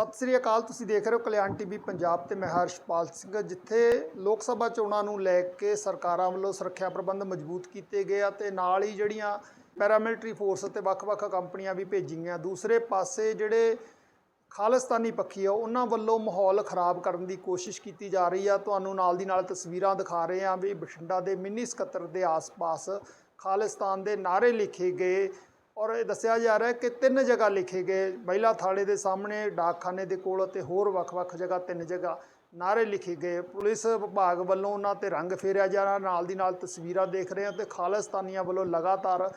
ਸਤਿ ਸ੍ਰੀ ਅਕਾਲ, ਤੁਸੀਂ ਦੇਖ ਰਹੇ ਹੋ ਕਲਿਆਣ ਟੀਵੀ ਪੰਜਾਬ ਤੇ ਮੈਂ ਹਰਸ਼ਪਾਲ ਸਿੰਘ। ਜਿੱਥੇ ਲੋਕ ਸਭਾ ਚੋਣਾਂ ਨੂੰ ਲੈ ਕੇ ਸਰਕਾਰਾਂ ਵੱਲੋਂ ਸੁਰੱਖਿਆ ਪ੍ਰਬੰਧ ਮਜ਼ਬੂਤ ਕੀਤੇ ਗਏ ਆ ਤੇ ਨਾਲ ਹੀ ਜਿਹੜੀਆਂ ਪੈਰਾਮਿਲਟਰੀ ਫੋਰਸ ਤੇ ਵੱਖ-ਵੱਖ ਕੰਪਨੀਆਂ ਵੀ ਭੇਜੀਆਂ ਦੂਸਰੇ ਪਾਸੇ ਜਿਹੜੇ ਖਾਲਿਸਤਾਨੀ ਪੱਖੀ ਆ, ਉਹਨਾਂ ਵੱਲੋਂ ਮਾਹੌਲ ਖਰਾਬ ਕਰਨ ਦੀ ਕੋਸ਼ਿਸ਼ ਕੀਤੀ ਜਾ ਰਹੀ ਆ। ਤੁਹਾਨੂੰ ਨਾਲ ਦੀ ਨਾਲ ਤਸਵੀਰਾਂ ਦਿਖਾ ਰਹੇ ਆ ਵੀ ਬਠਿੰਡਾ ਦੇ ਮਿੰਨੀ ਸਕੱਤਰ ਦੇ ਆਸ-ਪਾਸ ਖਾਲਿਸਤਾਨ ਦੇ ਨਾਅਰੇ ਲਿਖੇ ਗਏ ਔਰ ਇਹ ਦੱਸਿਆ ਜਾ ਰਿਹਾ ਕਿ ਤਿੰਨ ਜਗ੍ਹਾ ਲਿਖੇ ਗਏ। ਮਹਿਲਾ ਥਾਲੇ ਦੇ ਸਾਹਮਣੇ, ਡਾਕਖਾਨੇ ਦੇ ਕੋਲ ਅਤੇ ਹੋਰ ਵੱਖ-ਵੱਖ ਜਗ੍ਹਾ ਤਿੰਨ ਜਗ੍ਹਾ ਨਾਅਰੇ ਲਿਖੇ ਗਏ। ਪੁਲਿਸ ਵਿਭਾਗ ਵੱਲੋਂ ਉਹਨਾਂ ਤੇ ਰੰਗ ਫੇਰਿਆ ਜਾ ਰਿਹਾ। ਨਾਲ ਦੀ ਨਾਲ ਤਸਵੀਰਾਂ ਦੇਖ ਰਹੇ ਹਾਂ ਤੇ ਖਾਲਿਸਤਾਨੀਆਂ ਵੱਲੋਂ ਲਗਾਤਾਰ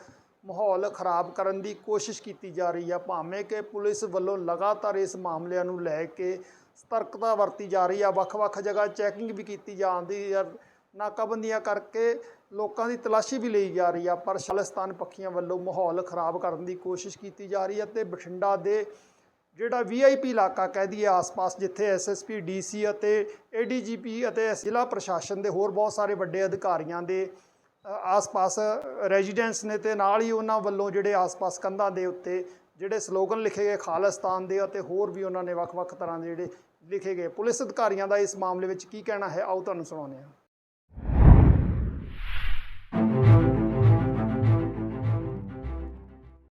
ਮਾਹੌਲ ਖਰਾਬ ਕਰਨ ਦੀ ਕੋਸ਼ਿਸ਼ ਕੀਤੀ ਜਾ ਰਹੀ ਹੈ ਭਾਵੇਂ ਕਿ ਪੁਲਿਸ ਵੱਲੋਂ ਲਗਾਤਾਰ ਇਸ ਮਾਮਲਿਆਂ ਨੂੰ ਲੈ ਕੇ ਸਤਰਕਤਾ ਵਰਤੀ ਜਾ ਰਹੀ ਆ, ਵੱਖ-ਵੱਖ ਜਗ੍ਹਾ ਚੈਕਿੰਗ ਵੀ ਕੀਤੀ ਜਾਂਦੀ ਹੈ ਨਾਕਾਬੰਦੀਆਂ ਕਰਕੇ ਲੋਕਾਂ ਦੀ ਤਲਾਸ਼ੀ ਵੀ ਲਈ ਜਾ ਰਹੀ ਆ, ਪਰ ਖਾਲਿਸਤਾਨ ਪੱਖੀਆਂ ਵੱਲੋਂ ਮਾਹੌਲ ਖਰਾਬ ਕਰਨ ਦੀ ਕੋਸ਼ਿਸ਼ ਕੀਤੀ ਜਾ ਰਹੀ ਹੈ ਤੇ ਬਠਿੰਡਾ ਦੇ ਜਿਹੜਾ ਵੀਆਈਪੀ ਇਲਾਕਾ ਕਹਿ ਦਈਏ ਆਸ-ਪਾਸ, ਜਿੱਥੇ ਐਸਐਸਪੀ ਡੀਸੀ ਅਤੇ ਏਡੀਜੀਪੀ ਅਤੇ ਜ਼ਿਲ੍ਹਾ ਪ੍ਰਸ਼ਾਸਨ ਦੇ ਹੋਰ ਬਹੁਤ ਸਾਰੇ ਵੱਡੇ ਅਧਿਕਾਰੀਆਂ ਦੇ ਆਸ-ਪਾਸ ਰੈਜ਼ੀਡੈਂਸ ਨੇ ਤੇ ਨਾਲ ਹੀ ਉਹਨਾਂ ਵੱਲੋਂ ਜਿਹੜੇ ਆਸ-ਪਾਸ ਕੰਧਾਂ ਦੇ ਉੱਤੇ ਜਿਹੜੇ ਸਲੋਗਨ ਲਿਖੇ ਗਏ, ਖਾਲਿਸਤਾਨ ਦੇ ਅਤੇ ਹੋਰ ਵੀ ਉਹਨਾਂ ਨੇ ਵੱਖ-ਵੱਖ ਤਰ੍ਹਾਂ ਦੇ ਜਿਹੜੇ ਲਿਖੇ ਗਏ। ਪੁਲਿਸ ਅਧਿਕਾਰੀਆਂ ਦਾ ਇਸ ਮਾਮਲੇ ਵਿੱਚ ਕੀ ਕਹਿਣਾ ਹੈ? ਆਓ ਤੁਹਾਨੂੰ ਸੁਣਾਉਂਦੇ ਹਾਂ।